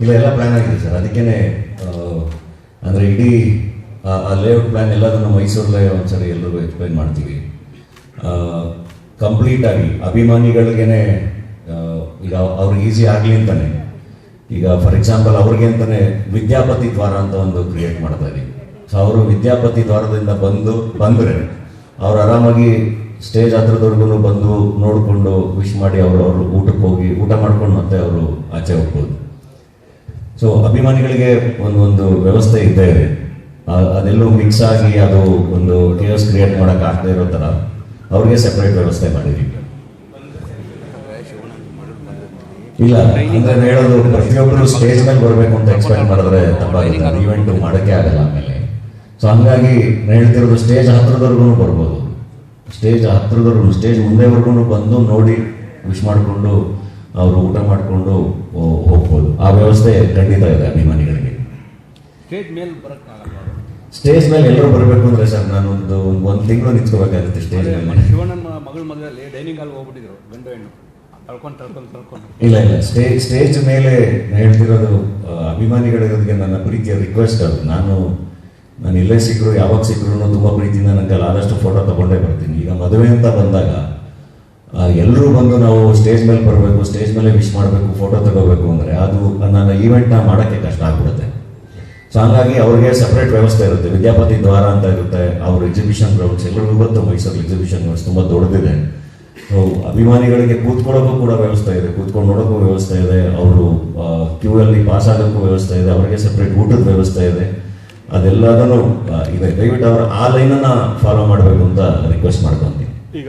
ಇಲ್ಲ ಎಲ್ಲ ಪ್ಲಾನ್ ಆಗಿದೆ ಸರ್. ಅದಕ್ಕೇನೆ ಅಂದರೆ ಇಡೀ, ಆ- ಲೇಔಟ್ ಪ್ಲಾನ್ ಎಲ್ಲದನ್ನು ಮೈಸೂರಲ್ಲೇ ಒಂದ್ಸರಿ ಎಲ್ಲರಿಗೂ ಎಕ್ಸ್ಪ್ಲೈನ್ ಮಾಡ್ತೀವಿ. ಕಂಪ್ಲೀಟ್ ಆಗಿ ಅಭಿಮಾನಿಗಳಿಗೇನೆ ಈಗ ಅವ್ರಿಗೆ ಈಸಿ ಆಗಲಿ ಅಂತಾನೆ. ಈಗ ಫಾರ್ ಎಕ್ಸಾಂಪಲ್ ಅವ್ರಿಗೆ ಅಂತಾನೆ ವಿದ್ಯಾಪತಿ ದ್ವಾರ ಅಂತ ಒಂದು ಕ್ರಿಯೇಟ್ ಮಾಡ್ತಾ ಇದೀವಿ ಸೊ ಅವರು ವಿದ್ಯಾಪತಿ ದ್ವಾರದಿಂದ ಬಂದು, ಬಂದರೆ ಅವ್ರು ಆರಾಮಾಗಿ ಸ್ಟೇಜ್ ಹತ್ರದವರೆಗೂ ಬಂದು ನೋಡಿಕೊಂಡು ವಿಶ್ ಮಾಡಿ ಅವರು ಅವರು ಊಟಕ್ಕೆ ಹೋಗಿ ಊಟ ಮಾಡ್ಕೊಂಡು ಮತ್ತೆ ಅವರು ಆಚೆ ಹೋಗ್ಬೋದು. ಸೊ ಅಭಿಮಾನಿಗಳಿಗೆ ಒಂದು ಒಂದು ವ್ಯವಸ್ಥೆ ಇದ್ದೇ ಇದೆ. ಅದೆಲ್ಲೂ ಮಿಕ್ಸ್ ಆಗಿ ಅದು ಒಂದು ಟಿಯರ್ಸ್ ಕ್ರಿಯೇಟ್ ಮಾಡಕ್ ಆಗ್ತಾ ಇರೋ ತರ ಅವ್ರಿಗೆ ಸೆಪರೇಟ್ ವ್ಯವಸ್ಥೆ ಮಾಡಿದ್ವಿ ಇಲ್ಲ, ಅಂದ್ರೆ ಹೇಳೋದು ಪ್ರತಿಯೊಬ್ಬರು ಸ್ಟೇಜ್ ಮೇಲೆ ಬರಬೇಕು ಅಂತ ಎಕ್ಸ್ಪೆಕ್ಟ್ ಮಾಡಿದ್ರೆ ತಪ್ಪಾಗಿಲ್ಲ. ಈವೆಂಟ್ ಮಾಡಕ್ಕೆ ಆಗಲ್ಲ ಆಮೇಲೆ. ಸೊ ಹಂಗಾಗಿ ಹೇಳ್ತಿರೋದು ಸ್ಟೇಜ್ ಹತ್ರದವರೆಗೂ ಬರ್ಬೋದು. ಸ್ಟೇಜ್ ಹತ್ರದವರೆಗೂ ಸ್ಟೇಜ್ ಮುಂದೆವರೆಗೂ ಬಂದು ನೋಡಿ ವಿಶ್ ಮಾಡಿಕೊಂಡು, ಅವರು ಊಟ ಮಾಡಿಕೊಂಡು ಹೋಗ್ಬೋದು. ವ್ಯವಸ್ಥೆ ಖಂಡಿತ ಇದೆ ಅಭಿಮಾನಿಗಳಿಗೆ. ಸ್ಟೇಜ್ ಮೇಲೆ ಸ್ಟೇಜ್ ಮೇಲೆ ಎಲ್ಲರೂ ಬರಬೇಕು ಅಂದ್ರೆ ಸರ್ ನಾನು ಒಂದು ಒಂದು ತಿಂಗಳು ನಿಂತ್ಕೋಬೇಕಾಗುತ್ತೆ ಸ್ಟೇಜ್ ಮೇಲೆ. ಶಿವಣ್ಣನ ಮಗಳ ಮದುವೆಯಲ್ಲಿ ಡೈನಿಂಗ್ ಹಾಲ್ ಹೋಗ್ಬಿಟ್ಟಿದ್ರು ಗಂಡು ಹೆಣ್ಣು. ತಳ್ಕೊಂಡು ತಳ್ಕೊಂಡು ತಳ್ಕೊಂಡು. ಇಲ್ಲ ಇಲ್ಲ ಸ್ಟೇಜ್ ಸ್ಟೇಜ್ ಮೇಲೆ ಹೇಳ್ತಿರೋದು ಅಭಿಮಾನಿಗಳಿರೋದಕ್ಕೆ ಅಭಿಮಾನಿಗಳಿಗೆ ನನ್ನ ಪ್ರೀತಿಯ ರಿಕ್ವೆಸ್ಟ್ ಅದು. ನಾನು ನಾನು ಇಲ್ಲೇ ಸಿಕ್ಕರು ಯಾವಾಗ ಸಿಕ್ಕರು ತುಂಬ ಪ್ರೀತಿಯಿಂದ ನನಗೆ ಆದಷ್ಟು ಫೋಟೋ ತಗೊಂಡೇ ಬರ್ತೀನಿ. ಈಗ ಮದುವೆ ಅಂತ ಬಂದಾಗ ಎಲ್ಲರೂ ಬಂದು ನಾವು ಸ್ಟೇಜ್ ಮೇಲೆ ಬರಬೇಕು ಸ್ಟೇಜ್ ಮೇಲೆ ವಿಶ್ ಮಾಡಬೇಕು ಫೋಟೋ ತಗೋಬೇಕು ಅಂದರೆ ಅದು ನನ್ನ ಈವೆಂಟ್ನ ಮಾಡೋಕ್ಕೆ ಕಷ್ಟ ಆಗ್ಬಿಡುತ್ತೆ. ಸೊ ಹಾಗಾಗಿ ಅವ್ರಿಗೆ ಸಪ್ರೇಟ್ ವ್ಯವಸ್ಥೆ ಇರುತ್ತೆ. ವಿದ್ಯಾಪತಿ ದ್ವಾರ ಅಂತ ಇರುತ್ತೆ, ಅವ್ರ ಎಕ್ಸಿಬಿಷನ್ ಗ್ರೌಂಡ್ಸ್ ಎಲ್ಲರಿಗೂ ಗೊತ್ತು ಮೈಸೂರು ಎಕ್ಸಿಬಿಷನ್ ಗ್ರೌಂಡ್ಸ್ ತುಂಬ ದೊಡ್ಡದಿದೆ. ಸೊ ಅಭಿಮಾನಿಗಳಿಗೆ ಕೂತ್ಕೊಳ್ಳೋಕ್ಕೂ ಕೂಡ ವ್ಯವಸ್ಥೆ ಇದೆ, ಕೂತ್ಕೊಂಡು ನೋಡೋಕ್ಕೂ ವ್ಯವಸ್ಥೆ ಇದೆ. ಅವರು ಕ್ಯೂ ಅಲ್ಲಿ ಪಾಸ್ ಆಗೋಕ್ಕೂ ವ್ಯವಸ್ಥೆ ಇದೆ. ಅವರಿಗೆ ಸಪ್ರೇಟ್ ಊಟದ ವ್ಯವಸ್ಥೆ ಇದೆ. ಅದೆಲ್ಲದನ್ನು ಇದೆ. ದಯವಿಟ್ಟು ಅವರು ಆ ಲೈನನ್ನು ಫಾಲೋ ಮಾಡಬೇಕು ಅಂತ ರಿಕ್ವೆಸ್ಟ್ ಮಾಡ್ಕೊಂತೀನಿ. ಈಗ